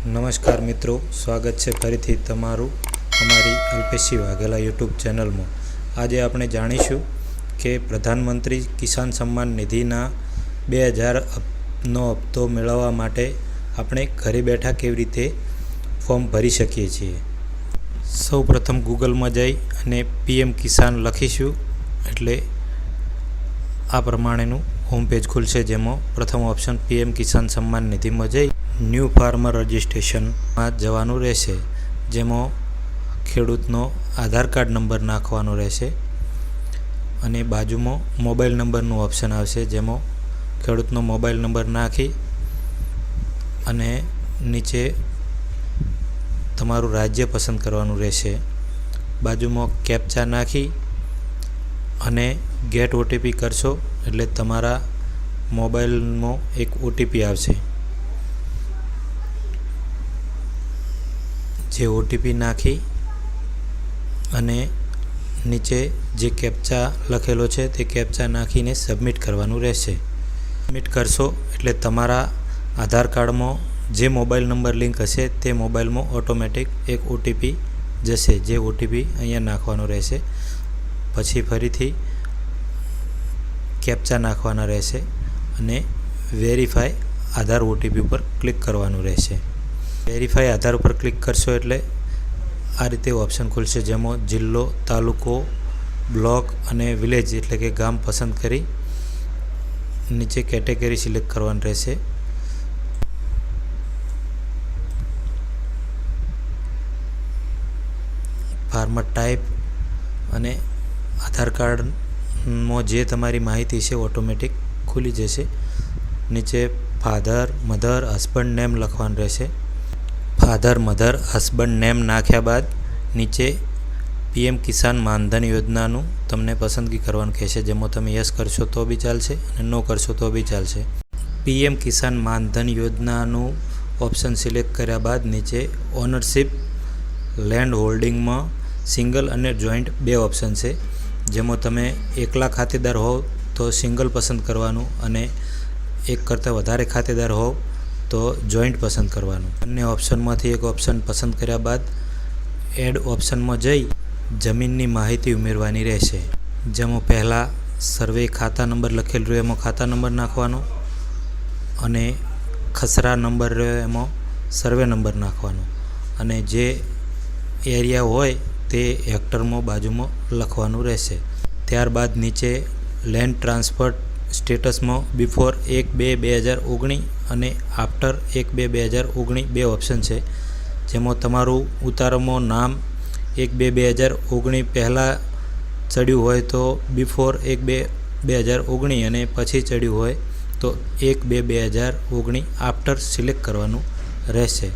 નમસ્કાર મિત્રો, સ્વાગત છે ફરીથી તમારું અમારી અલ્પેશી વાઘેલા યુટ્યુબ ચેનલમાં. આજે આપણે જાણીશું કે પ્રધાનમંત્રી કિસાન સન્માન નિધિના બે હજારનો હપ્તો મેળવવા માટે આપણે ઘરે બેઠા કેવી રીતે ફોર્મ ભરી શકીએ છીએ. સૌ પ્રથમ ગૂગલમાં જઈ અને પીએમ કિસાન લખીશું, એટલે આ પ્રમાણેનું હોમ પેજ ખુલશે, જેમાં પ્રથમ ઓપ્શન પીએમ કિસાન સન્માન નિધિમાં જઈ ન્યૂ ફાર્મર રજિસ્ટ્રેશનમાં જવાનું રહેશે, જેમાં ખેડૂતનો આધાર કાર્ડ નંબર નાખવાનો રહેશે અને બાજુમાં મોબાઈલ નંબરનું ઓપ્શન આવશે, જેમાં ખેડૂતનો મોબાઈલ નંબર નાખી અને નીચે તમારું રાજ્ય પસંદ કરવાનું રહેશે. બાજુમાં કેપ્ચા નાખી અને ગેટ ઓટીપી કરશો, એટલે તમારા મોબાઈલમાં એક ઓટીપી આવશે. જે ઓટીપી નાખી અને નીચે જે કેપ્ચા લખેલો છે તે કેપ્ચા નાખીને સબમિટ કરવાનું રહેશે. સબમિટ કરશો એટલે તમારા આધાર કાર્ડમાં જે મોબાઈલ નંબર લિંક હશે તે મોબાઈલમાં ઓટોમેટિક એક ઓટીપી જશે, જે ઓટીપી અહીંયા નાખવાનો રહેશે. પછી ફરીથી કેપ્ચા નાખવાના રહેશે અને વેરીફાઈ આધાર ઓટીપી ઉપર ક્લિક કરવાનું રહેશે. વેરીફાઈ આધાર ઉપર ક્લિક કરશો એટલે આ રીતે ઓપ્શન ખુલશે જેમાં જિલ્લો, તાલુકો, બ્લોક અને વિલેજ એટલે કે ગામ પસંદ કરી નીચે કેટેગરી સિલેક્ટ કરવાની રહેશે. ફાર્મર ટાઈપ અને આધાર કાર્ડમાં જે તમારી માહિતી છે ઓટોમેટિક ખુલી જશે. નીચે ફાધર મધર હસબન્ડ નેમ લખવાનું રહેશે. ફાધર મધર હસબન્ડ નેમ નાખ્યા બાદ નીચે પીએમ કિસાન માનધન યોજનાનું તમને પસંદગી કરવાનું કહેશે. જેમાં તમે યસ કરશો તો બી ચાલશે અને નો કરશો તો બી ચાલશે. પીએમ કિસાન માનધન યોજનાનું ઓપ્શન સિલેક્ટ કર્યા બાદ નીચે ઓનરશિપ લેન્ડ હોલ્ડિંગમાં સિંગલ અને જોઈન્ટ બે ઓપ્શન છે. જેમાં તમે એકલા ખાતેદાર હોવ તો સિંગલ પસંદ કરવાનું અને એક કરતાં વધારે ખાતેદાર હોવ તો જોઈન્ટ પસંદ કરવાનું. બંને ઓપ્શનમાંથી એક ઓપ્શન પસંદ કર્યા બાદ એડ ઓપ્શનમાં જઈ જમીનની માહિતી ઉમેરવાની રહેશે. જેમાં પહેલાં સર્વે ખાતા નંબર લખેલ રહ્યો એમાં ખાતા નંબર નાખવાનો અને ખસરા નંબર રહ્યો એમાં સર્વે નંબર નાખવાનો. અને જે એરિયા હોય તે હેક્ટરમાં બાજુમાં લખવાનું રહેશે. ત્યારબાદ નીચે લેન્ડ ટ્રાન્સફર સ્ટેટસમાં બિફોર એક બે બે હજાર ઓગણીસ અને આફ્ટર એક બે બે હજાર ઓગણીસ બે ઓપ્શન છે, જેમાં તમારું ઉતારોમાં નામ એક બે બે હજાર ઓગણીસ પહેલાં ચડ્યું હોય તો બિફોર એક બે બે હજાર ઓગણીસ અને પછી ચડ્યું હોય તો એક બે બે હજાર ઓગણીસ આફ્ટર સિલેક્ટ કરવાનું રહેશે.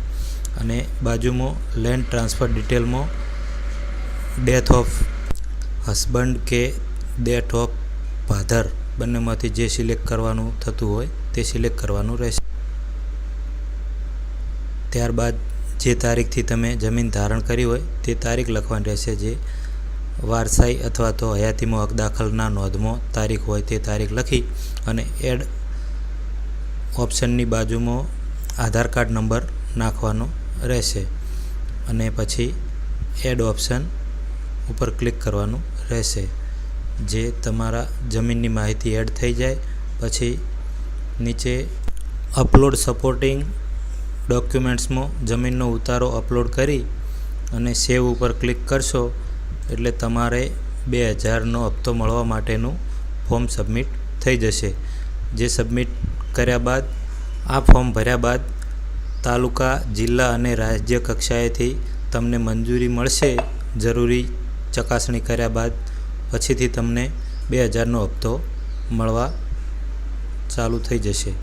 અને બાજુમાં લેન્ડ ટ્રાન્સફર ડિટેલમાં ડેથ ઓફ હસબન્ડ કે ડેથ ઓફ ફાધર બંનેમાંથી જે સિલેક્ટ કરવાનું થતું હોય તે સિલેક્ટ કરવાનું રહેશે. ત્યારબાદ જે તારીખથી તમે જમીન ધારણ કરી હોય તે તારીખ લખવાની રહેશે જે વારસાઈ અથવા તો હયાતીમાં હક દાખલના નોંધમાં તારીખ હોય તે તારીખ લખી અને એડ ઓપ્શનની બાજુમાં આધાર કાર્ડ નંબર નાખવાનો રહેશે અને પછી એડ ઓપ્શન ઉપર ક્લિક કરવાનું રહેશે. જે તમારા જમીનની માહિતી એડ થઈ જાય, પછી નીચે અપલોડ સપોર્ટિંગ ડોક્યુમેન્ટ્સમાં જમીનનો ઉતારો અપલોડ કરી અને સેવ ઉપર ક્લિક કરશો, એટલે તમારે બે હજારનો હપ્તો મળવા માટેનું ફોર્મ સબમિટ થઈ જશે. જે સબમિટ કર્યા બાદ, આ ફોર્મ ભર્યા બાદ તાલુકા, જિલ્લા અને રાજ્ય કક્ષાએથી તમને મંજૂરી મળશે. જરૂરી ચકાસણી કર્યા બાદ પછીથી તમને બે હજારનો હપ્તો મળવા ચાલુ થઈ જશે.